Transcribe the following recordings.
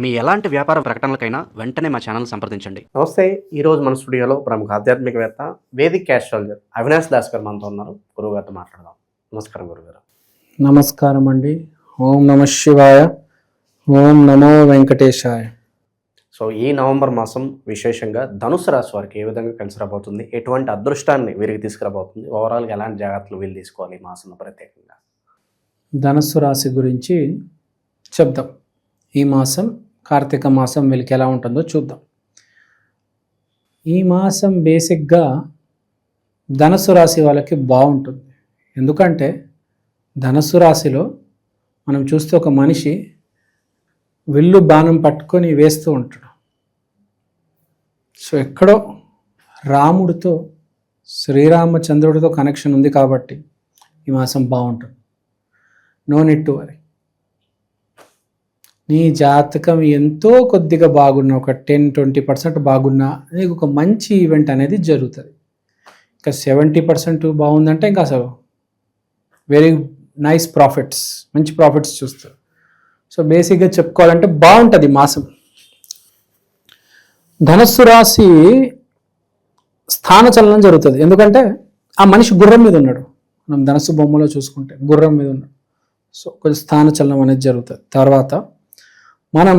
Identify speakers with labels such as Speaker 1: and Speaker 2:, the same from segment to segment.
Speaker 1: మీ ఎలాంటి వ్యాపార ప్రకటనలకైనా వెంటనే మా ఛానల్ సంప్రదించండి.
Speaker 2: నమస్తే ఈరోజు మన స్టూడియోలో ప్రముఖ ఆధ్యాత్మికవేత్త వేదిక్ ఆస్ట్రాలజర్ అవినాష్ దాస్ గారు మనతో ఉన్నారు. గురువు గారితో మాట్లాడదాం. నమస్కారం గురుగారు.
Speaker 3: నమస్కారం అండి. ఓం నమ శివాయ ఓం నమో వెంకటేశాయ.
Speaker 2: సో ఈ నవంబర్ మాసం విశేషంగా ధనుసు రాశి వారికి ఏ విధంగా కలిసి రాబోతుంది? ఎటువంటి అదృష్టాన్ని వీరికి తీసుకురాబోతుంది? ఓవరాల్గా ఎలాంటి జాగ్రత్తలు వీళ్ళు తీసుకోవాలి ఈ మాసంలో ప్రత్యేకంగా?
Speaker 3: ధనస్సు రాశి గురించి చెప్దాం. ఈ మాసం కార్తీక మాసం వీళ్ళకి ఎలా ఉంటుందో చూద్దాం. ఈ మాసం బేసిక్గా ధనస్సు రాశి వాళ్ళకి బాగుంటుంది. ఎందుకంటే ధనస్సు రాశిలో మనం చూస్తే ఒక మనిషి విల్లు బాణం పట్టుకొని వేస్తూ ఉంటాడు. సో ఎక్కడో రాముడితో శ్రీరామచంద్రుడితో కనెక్షన్ ఉంది కాబట్టి ఈ మాసం బాగుంటుంది. నో నెట్ వరీ నీ జాతకం ఎంతో కొద్దిగా బాగున్నా ఒక టెన్ ట్వంటీ పర్సెంట్ బాగున్నా నీకు ఒక మంచి ఈవెంట్ అనేది జరుగుతుంది. ఇంకా సెవెంటీ పర్సెంట్ బాగుందంటే ఇంకా అసలు వెరీ నైస్ ప్రాఫిట్స్ మంచి ప్రాఫిట్స్ చూస్తారు. సో బేసిక్గా చెప్పుకోవాలంటే బాగుంటుంది మాసం. ధనస్సు రాశి స్థానచలనం జరుగుతుంది. ఎందుకంటే ఆ మనిషి గుర్రం మీద ఉన్నాడు. మనం ధనస్సు బొమ్మలో చూసుకుంటే గుర్రం మీద ఉన్నాడు. సో కొంచెం స్థానచలనం అనేది జరుగుతుంది. తర్వాత మనం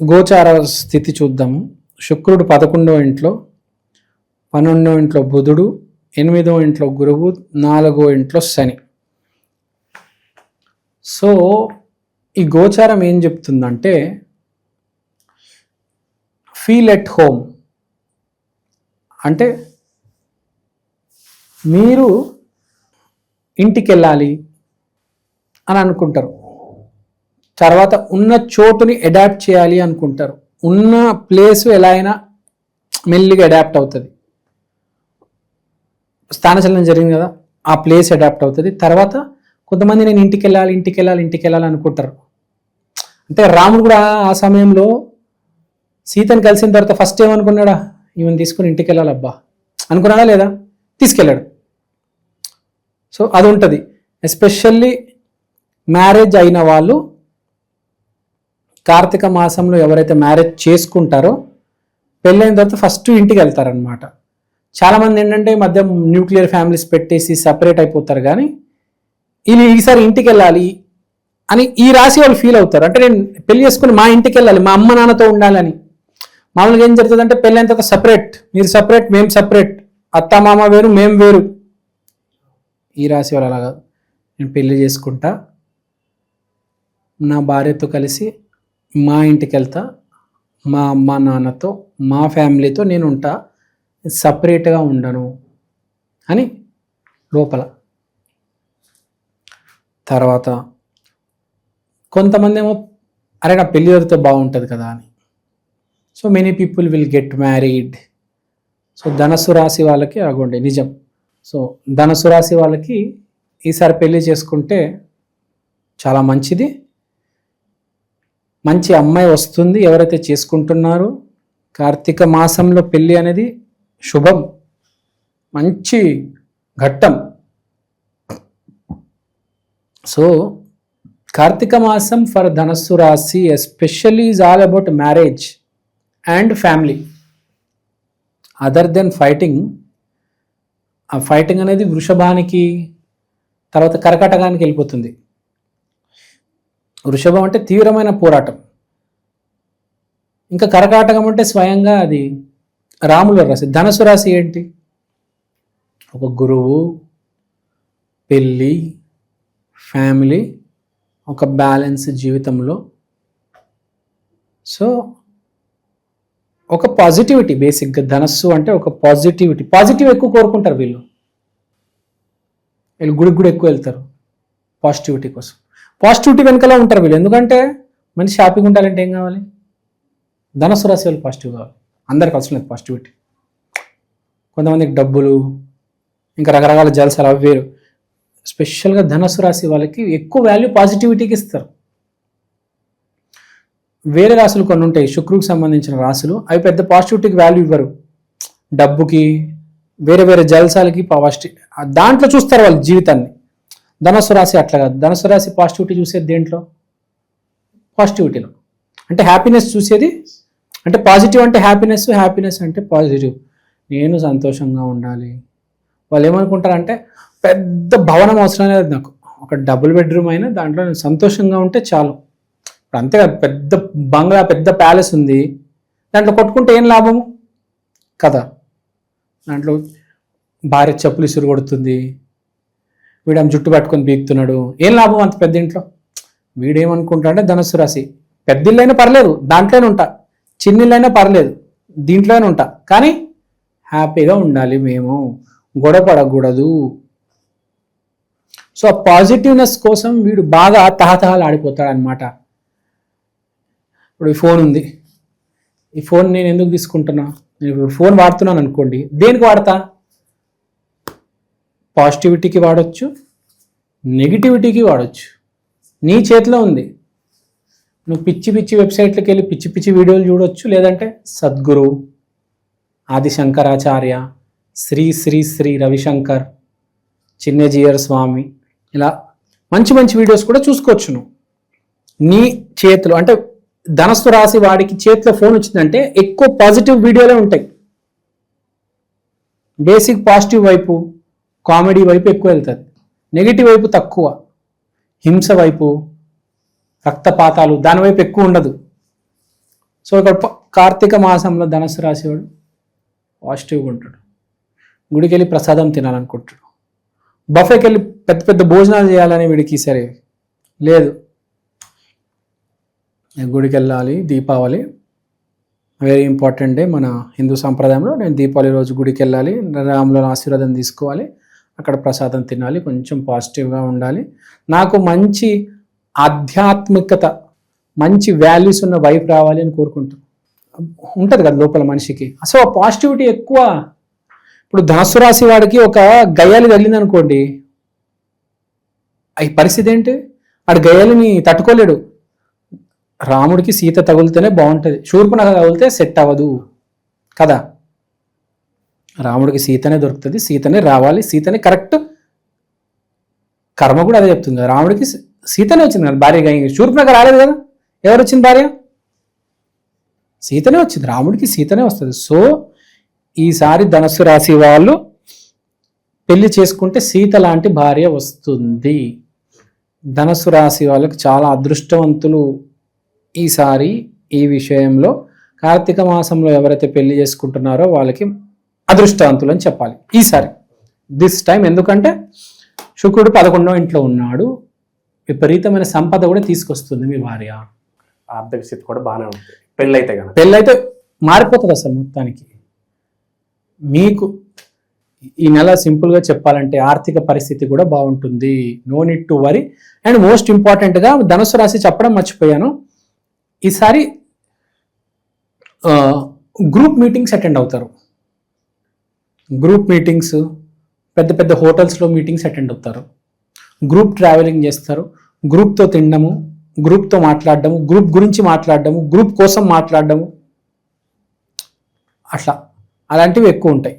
Speaker 3: గోచార స్థితి చూద్దాము శుక్రుడు పదకొండో ఇంట్లో పన్నెండో ఇంట్లో బుధుడు ఎనిమిదో ఇంట్లో గురువు నాలుగో ఇంట్లో శని. సో ఈ గోచారం ఏం చెప్తుందంటే ఫీల్ ఎట్ హోమ్ అంటే మీరు ఇంటికి వెళ్ళాలి అని అనుకుంటారు. తర్వాత ఉన్న చోటుని అడాప్ట్ చేయాలి అనుకుంటారు. ఉన్న ప్లేస్ ఎలా అయినా మెల్లిగా అడాప్ట్ అవుతుంది. స్థానచలనం జరిగింది కదా ఆ ప్లేస్ అడాప్ట్ అవుతుంది. తర్వాత కొంతమంది నేను ఇంటికి వెళ్ళాలి ఇంటికి వెళ్ళాలి ఇంటికి వెళ్ళాలి అనుకుంటారు. అంటే రాముడు కూడా ఆ సమయంలో సీతను కలిసిన తర్వాత ఫస్ట్ ఏమనుకున్నాడా? ఈమెను తీసుకుని ఇంటికి వెళ్ళాలి అబ్బా. అనుకున్నాడా లేదా? తీసుకెళ్ళాడు. సో అది ఉంటుంది. ఎస్పెషల్లీ మ్యారేజ్ అయిన వాళ్ళు కార్తీక మాసంలో ఎవరైతే మ్యారేజ్ చేసుకుంటారో పెళ్ళైన తర్వాత ఫస్ట్ ఇంటికి వెళ్తారనమాట చాలామంది ఏంటంటే ఈ మధ్య న్యూక్లియర్ ఫ్యామిలీస్ పెట్టేసి సపరేట్ అయిపోతారు కానీ ఇది ఈసారి ఇంటికి వెళ్ళాలి అని ఈ రాశి వాళ్ళు ఫీల్ అవుతారు. అంటే నేను పెళ్ళి చేసుకుని మా ఇంటికి వెళ్ళాలి మా అమ్మ నాన్నతో ఉండాలని. మామూలుగా ఏం జరుగుతుంది అంటే పెళ్ళైన తర్వాత సపరేట్ మీరు సపరేట్ మేము సపరేట్ అత్త మామ వేరు మేము వేరు. ఈ రాశి వాళ్ళు అలా కాదు. నేను పెళ్ళి చేసుకుంటా నా భార్యతో కలిసి మా ఇంటికి వెళ్తా మా అమ్మ నాన్నతో మా ఫ్యామిలీతో నేను ఉంటా సపరేట్గా ఉండను అని లోపల. తర్వాత కొంతమంది ఏమో అరే నా పెళ్ళి జరిగితే బాగుంటుంది కదా అని. So many people will get married so ధనస్సు రాశి వాళ్ళకి అగోండి నిజం. సో ధనస్సు రాశి వాళ్ళకి ఈసారి పెళ్ళి చేసుకుంటే చాలా మంచిది. మంచి అమ్మాయి వస్తుంది ఎవరైతే చేసుకుంటున్నారో కార్తీక మాసంలో పెళ్ళి అనేది శుభం మంచి ఘట్టం. సో కార్తీక మాసం ఫర్ ధనస్సు రాశి especially is all about marriage and family other than fighting uh fighting అనేది వృషభానికి తర్వాత కర్కటకానికి వెళ్ళిపోతుంది. వృషభం అంటే తీవ్రమైన పోరాటం. ఇంకా కరకాటకం అంటే స్వయంగా అది రాముల రాశి. ధనసు రాశి ఏంటి? ఒక గురువు పెళ్ళి ఫ్యామిలీ ఒక బ్యాలెన్స్ జీవితంలో. సో ఒక పాజిటివిటీ బేసిక్గా ధనస్సు అంటే ఒక పాజిటివిటీ. పాజిటివ్ ఎక్కువ కోరుకుంటారు వీళ్ళు. వీళ్ళు గుడికి కూడా ఎక్కువ వెళ్తారు. పాజిటివిటీ కోసం. పాజిటివిటీ వెనకాల ఉంటారు వీళ్ళు. ఎందుకంటే మనిషి హ్యాపీగా ఉండాలంటే ఏం కావాలి? ధనస్సు రాశి వాళ్ళు పాజిటివ్ కావాలి. అందరికి అవసరం లేదు పాజిటివిటీ కొంతమందికి డబ్బులు ఇంకా రకరకాల జలసాలు అవి వేరు. స్పెషల్గా ధనస్సు రాశి వాళ్ళకి ఎక్కువ వాల్యూ పాజిటివిటీకి ఇస్తారు. వేరే రాశులు కొన్ని ఉంటాయి. శుక్రుకి సంబంధించిన రాశులు అవి పెద్ద పాజిటివిటీకి వాల్యూ ఇవ్వరు. డబ్బుకి వేరే వేరే జలసాలకి పాజిటివ్ దాంట్లో చూస్తారు వాళ్ళ జీవితాన్ని. ధనుసు రాశి అట్లా కాదు. ధనుసు రాశి పాజిటివిటీ చూసేది దేంట్లో? పాజిటివిటీలో అంటే హ్యాపీనెస్ చూసేది అంటే పాజిటివ్ అంటే హ్యాపీనెస్ హ్యాపీనెస్ అంటే పాజిటివ్ నేను సంతోషంగా ఉండాలి. వాళ్ళు ఏమనుకుంటారంటే పెద్ద భవనం అవసరం లేదు నాకు. ఒక డబుల్ బెడ్రూమ్ అయినా దాంట్లో నేను సంతోషంగా ఉంటే చాలు. ఇప్పుడు అంతే పెద్ద బంగ్లా పెద్ద ప్యాలెస్ ఉంది. దాంట్లో కొట్టుకుంటే ఏం లాభము కదా. దాంట్లో భార్య చెప్పులు ఇసురు కొడుతుంది. వీడు ఆమె జుట్టు పట్టుకొని బీక్తున్నాడు. ఏం లాభం అంత పెద్ద ఇంట్లో? వీడేమనుకుంటాడంటే ధనుస్సు రాశి. పెద్ద పర్లేదు దాంట్లోనే ఉంటా. చిన్న పర్లేదు దీంట్లోనే ఉంటా. కానీ హ్యాపీగా ఉండాలి మేము. గొడవ పడకూడదు. సో ఆ పాజిటివ్నెస్ కోసం వీడు బాగా తహతహాలు ఆడిపోతాడు అనమాట ఇప్పుడు ఈ ఫోన్ ఉంది. ఈ ఫోన్ నేను ఎందుకు తీసుకుంటున్నా? నేను ఫోన్ వాడుతున్నాను అనుకోండి దేనికి వాడతా? పాజిటివిటీకి వాడచ్చు నెగిటివిటీకి వాడచ్చు. నీ చేతిలో ఉంది. నువ్వు పిచ్చి పిచ్చి వెబ్సైట్లకు వెళ్ళి పిచ్చి పిచ్చి వీడియోలు చూడొచ్చు లేదంటే సద్గురు ఆది శంకరాచార్య శ్రీ శ్రీ శ్రీ రవిశంకర్ చిన్నజీయర్ స్వామి ఇలా మంచి మంచి వీడియోస్ కూడా చూసుకోవచ్చు నువ్వు. నీ చేతిలో అంటే ధనస్సు రాసి వాడికి చేతిలో ఫోన్ వచ్చిందంటే ఎక్కువ పాజిటివ్ వీడియోలే ఉంటాయి. బేసిక్ పాజిటివ్ వైపు కామెడీ వైపు ఎక్కువ వెళ్తుంది. నెగిటివ్ వైపు తక్కువ. హింస వైపు రక్తపాతాలు దాని వైపు ఎక్కువ ఉండదు. సో ఇక్కడ కార్తీక మాసంలో ధనస్సు రాసేవాడు పాజిటివ్గా ఉంటాడు. గుడికి వెళ్ళి ప్రసాదం తినాలనుకుంటాడు. బఫేకి వెళ్ళి పెద్ద పెద్ద భోజనాలు చేయాలని వీడికి సరే లేదు. నేను గుడికి వెళ్ళాలి దీపావళి. వెరీ ఇంపార్టెంట్ డే మన హిందూ సాంప్రదాయంలో. నేను దీపావళి రోజు గుడికి వెళ్ళాలి రాములను ఆశీర్వాదం తీసుకోవాలి. అక్కడ ప్రసాదం తినాలి కొంచెం పాజిటివ్గా ఉండాలి. నాకు మంచి ఆధ్యాత్మికత మంచి వాల్యూస్ ఉన్న వైఫ్ రావాలి అని కోరుకుంటాను ఉంటుంది కదా లోపల మనిషికి. అసలు పాజిటివిటీ ఎక్కువ. ఇప్పుడు ధనస్సు రాశి వాడికి ఒక గయ్యాలి తగిలింది అనుకోండి ఈ పరిస్థితి ఏంటి? వాడు గయ్యాలిని తట్టుకోలేడు. రాముడికి సీత తగులుతేనే బాగుంటుంది. శూర్పణఖ తగిలితే సెట్ అవ్వదు కదా. రాముడికి సీతనే దొరుకుతుంది సీతనే రావాలి సీతనే కరెక్ట్ కర్మ కూడా అదే చెప్తుంది. కదా రాముడికి సీతనే వచ్చింది కదా భార్యగా శూర్పణఖ రాలేదు కదా? ఎవరు వచ్చింది భార్య? సీతనే వచ్చింది రాముడికి సీతనే వస్తుంది. సో ఈసారి ధనస్సు రాశి వాళ్ళు పెళ్ళి చేసుకుంటే సీత లాంటి భార్య వస్తుంది. ధనస్సు రాశి వాళ్ళకి చాలా అదృష్టవంతులు ఈసారి ఈ విషయంలో. కార్తీక మాసంలో ఎవరైతే పెళ్ళి చేసుకుంటున్నారో వాళ్ళకి అదృష్టవంతులు అని చెప్పాలి. ఈసారి. దిస్ టైం ఎందుకంటే శుక్రుడు పదకొండో ఇంట్లో ఉన్నాడు. విపరీతమైన సంపద కూడా తీసుకొస్తుంది మీ భార్య.
Speaker 2: ఆర్థిక స్థితి కూడా బాగానే ఉంటుంది పెళ్ళైతే కనుక
Speaker 3: పెళ్ళైతే మారిపోతుంది అసలు మొత్తానికి. మీకు ఈ నెల సింపుల్గా చెప్పాలంటే ఆర్థిక పరిస్థితి కూడా బాగుంటుంది. No need to worry and most ఇంపార్టెంట్గా ధనుసు రాశి చెప్పడం మర్చిపోయాను. ఈసారి గ్రూప్ మీటింగ్స్ అటెండ్ అవుతారు. గ్రూప్ మీటింగ్స్ పెద్ద పెద్ద హోటల్స్లో మీటింగ్స్ అటెండ్ అవుతారు. గ్రూప్ ట్రావెలింగ్ చేస్తారు. గ్రూప్తో తినడము గ్రూప్తో మాట్లాడడము గ్రూప్ గురించి మాట్లాడడము గ్రూప్ కోసం మాట్లాడడము. అట్లా. అలాంటివి ఎక్కువ ఉంటాయి.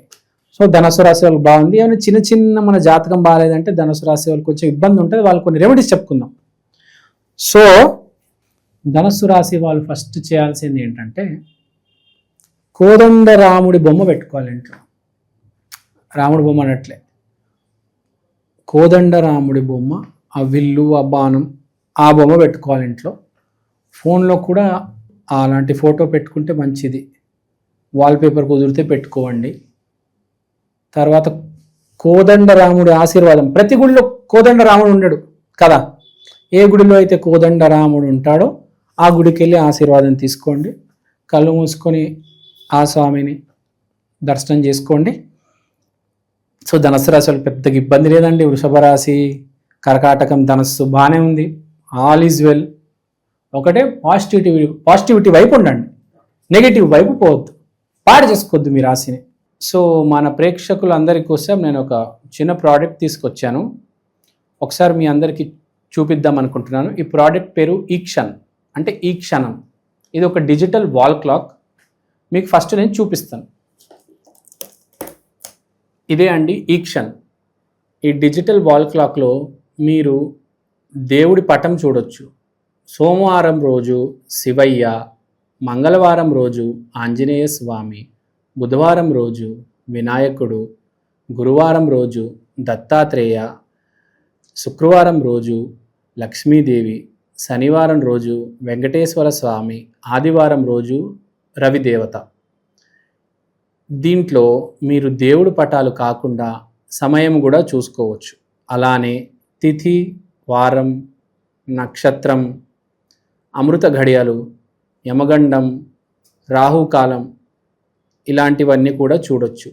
Speaker 3: సో ధనసు రాశి వాళ్ళకి బాగుంది. ఏమైనా చిన్న చిన్న మన జాతకం బాగాలేదంటే ధనసు రాశి వాళ్ళకి కొంచెం ఇబ్బంది ఉంటుంది. వాళ్ళు కొన్ని రెమెడీస్ చెప్పుకుందాం. సో ధనస్సు రాశి వాళ్ళు ఫస్ట్ చేయాల్సింది ఏంటంటే కోదండ రాముడి బొమ్మ పెట్టుకోవాలి ఇంట్లో. రాముడి బొమ్మ అన్నట్లే కోదండ రాముడి బొమ్మ ఆ విల్లు ఆ బాణం ఆ బొమ్మ పెట్టుకోవాలి ఇంట్లో. ఫోన్లో కూడా అలాంటి ఫోటో పెట్టుకుంటే మంచిది. వాల్పేపర్ కుదిరితే పెట్టుకోండి. తర్వాత కోదండ రాముడి ఆశీర్వాదం. ప్రతి గుడిలో కోదండ రాముడు ఉండడు కదా? ఏ గుడిలో అయితే కోదండ రాముడు ఉంటాడో ఆ గుడికి వెళ్ళి ఆశీర్వాదం తీసుకోండి. కళ్ళు మూసుకొని ఆ స్వామిని దర్శనం చేసుకోండి. సో ధనస్సు రాశి వాళ్ళకి పెద్దగా ఇబ్బంది లేదండి. వృషభ రాశి కర్కాటకం ధనస్సు బాగానే ఉంది. All is well. ఒకటే పాజిటివిటీ పాజిటివిటీ వైపు ఉండండి. నెగిటివ్ వైపు పోవద్దు. పాడు చేసుకోవద్దు మీ రాశిని. సో మన ప్రేక్షకులందరి కోసం నేను ఒక చిన్న ప్రోడక్ట్ తీసుకొచ్చాను. ఒకసారి మీ అందరికీ చూపిద్దాం అనుకుంటున్నాను. ఈ ప్రోడక్ట్ పేరు ఈ ఈక్షన్ అంటే ఈ క్షణం ఇది ఒక డిజిటల్ వాల్ క్లాక్. మీకు ఫస్ట్ నేను చూపిస్తాను. ఇదే అండి ఈక్షన్ ఈ డిజిటల్ వాల్ క్లాక్లో మీరు దేవుడి పటం చూడొచ్చు. సోమవారం రోజు శివయ్య మంగళవారం రోజు ఆంజనేయ స్వామి బుధవారం రోజు వినాయకుడు గురువారం రోజు దత్తాత్రేయ శుక్రవారం రోజు లక్ష్మీదేవి శనివారం రోజు వెంకటేశ్వర స్వామి ఆదివారం రోజు రవిదేవత. దీంట్లో మీరు దేవుడు పటాలు కాకుండా సమయం కూడా చూసుకోవచ్చు. అలానే తిథి వారం నక్షత్రం అమృత ఘడియలు యమగండం రాహుకాలం ఇలాంటివన్నీ కూడా చూడొచ్చు.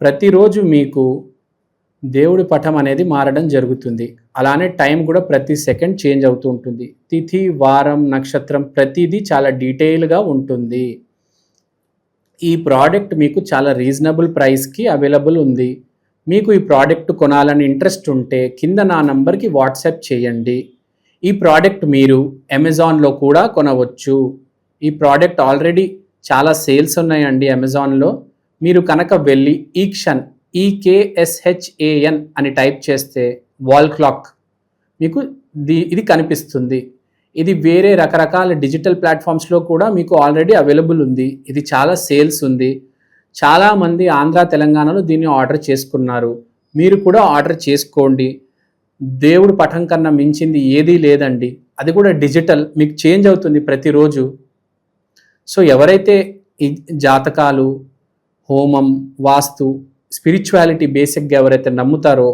Speaker 3: ప్రతిరోజు మీకు దేవుడి పటం అనేది మారడం జరుగుతుంది. అలానే టైం కూడా ప్రతి సెకండ్ చేంజ్ అవుతూ ఉంటుంది. తిథి వారం నక్షత్రం ప్రతిదీ చాలా డీటెయిల్గా ఉంటుంది. ఈ ప్రోడక్ట్ మీకు చాలా రీజనబుల్ ప్రైస్కి అవైలబుల్ ఉంది. మీకు ఈ ప్రోడక్ట్ కొనాలని ఇంట్రెస్ట్ ఉంటే కింద నా నంబర్కి వాట్సాప్ చేయండి. ఈ ప్రోడక్ట్ మీరు అమెజాన్లో కూడా కొనవచ్చు. ఈ ప్రోడక్ట్ ఆల్రెడీ చాలా సేల్స్ ఉన్నాయండి అమెజాన్లో మీరు కనుక వెళ్ళి ఈక్షన్ ఈకేఎస్హెచ్ఏఎన్ అని టైప్ చేస్తే వాల్ క్లాక్ మీకు ది ఇది కనిపిస్తుంది. ఇది వేరే రకరకాల డిజిటల్ ప్లాట్ఫామ్స్లో కూడా మీకు ఆల్రెడీ అవైలబుల్ ఉంది. ఇది చాలా సేల్స్ ఉంది. చాలామంది ఆంధ్ర తెలంగాణలో దీన్ని ఆర్డర్ చేసుకున్నారు. మీరు కూడా ఆర్డర్ చేసుకోండి. దేవుడు పటం కన్నా మించింది ఏదీ లేదండి. అది కూడా డిజిటల్. మీకు చేంజ్ అవుతుంది ప్రతిరోజు. సో ఎవరైతే ఈ జాతకాలు హోమం వాస్తు స్పిరిచువాలిటీ బేసిక్గా ఎవరైతే నమ్ముతారో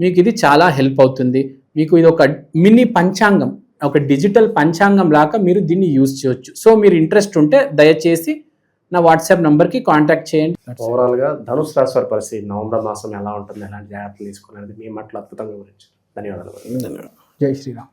Speaker 3: మీకు ఇది చాలా హెల్ప్ అవుతుంది. మీకు ఇది ఒక మినీ పంచాంగం. ఒక డిజిటల్ పంచాంగం లాగా మీరు దీన్ని యూజ్ చేయొచ్చు. సో మీరు ఇంట్రెస్ట్ ఉంటే దయచేసి నా వాట్సాప్ నంబర్కి కాంటాక్ట్ చేయండి.
Speaker 2: ఓవరాల్గా ధనుసు రాశి వారి పరిస్థితి నవంబర్ మాసం ఎలా ఉంటుంది ఎలాంటి జాగ్రత్తలు తీసుకునేది మీ మాటలు అద్భుతంగా గురించి ధన్యవాదాలు.
Speaker 3: జై శ్రీరామ్.